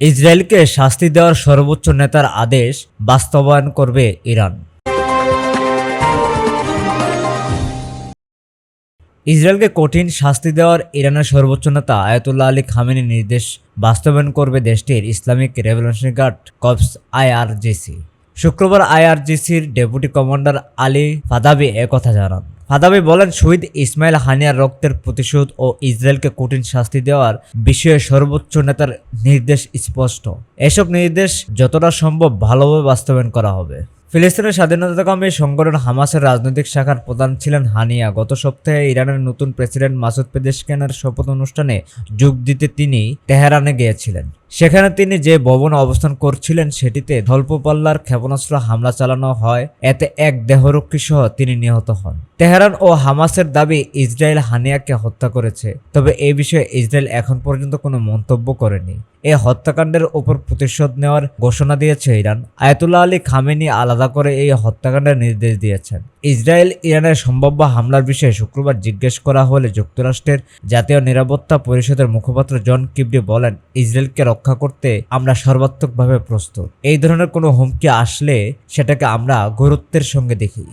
ইসরায়েলকে শাস্তি দেওয়ার সর্বোচ্চ নেতার আদেশ বাস্তবায়ন করবে ইরান। ইসরায়েলকে কঠিন শাস্তি দেওয়ার ইরানের সর্বোচ্চ নেতা আয়াতুল্লাহ আলী খামেনির নির্দেশ বাস্তবায়ন করবে দেশটির Islamic Revolutionary Guard Corps IRGC শুক্রবার আইআরজিসির ডেপুটি কমান্ডার আলী ফাদাবি একথা জানান। ফাদাবি বলেন, শহীদ ইসমাইল হানিয়ার রক্তের প্রতিশোধ ও ইসরায়েলকে কঠিন শাস্তি দেওয়ার বিষয়ে সর্বোচ্চ নেতার নির্দেশ স্পষ্ট। এসব নির্দেশ যতটা সম্ভব ভালোভাবে বাস্তবায়ন করা হবে। ফিলিস্তিনের স্বাধীনতাকামী সংগঠন হামাসের রাজনৈতিক শাখার প্রধান ছিলেন হানিয়া। গত সপ্তাহে ইরানের নতুন প্রেসিডেন্ট মাসুদ পেদেশকেনের শপথ অনুষ্ঠানে যোগ দিতে তিনি তেহরানে গিয়েছিলেন। সেখানে তিনি যে ভবনে অবস্থান করছিলেন সেটিতে স্বল্পপাল্লার ক্ষেপণাস্ত্র হামলা চালানো হয়। এতে এক দেহরক্ষী সহ তিনি নিহত হন। তেহরান ও হামাসের দাবি ইসরায়েল হানিয়াকে হত্যা করেছে। তবে এ বিষয়ে ইসরায়েল এখন পর্যন্ত কোনো মন্তব্য করেনি। এ হত্যাকাণ্ডের ওপর প্রতিশোধ নেওয়ার ঘোষণা দিয়েছে ইরান। আয়াতুল্লাহ আলী খামেনি আলাদা করে এই হত্যাকাণ্ডের নির্দেশ দিয়েছেন। ইসরায়েল ইরানের সম্ভাব্য হামলার বিষয়ে শুক্রবার জিজ্ঞেস করা হলে যুক্তরাষ্ট্রের জাতীয় নিরাপত্তা পরিষদের মুখপাত্র জন কিবডি বলেন, ইসরায়েলকে রক্ষা করতে আমরা সর্বাত্মকভাবে প্রস্তুত। এই ধরনের কোনো হুমকি আসলে সেটাকে আমরা গুরুত্বের সঙ্গে দেখি।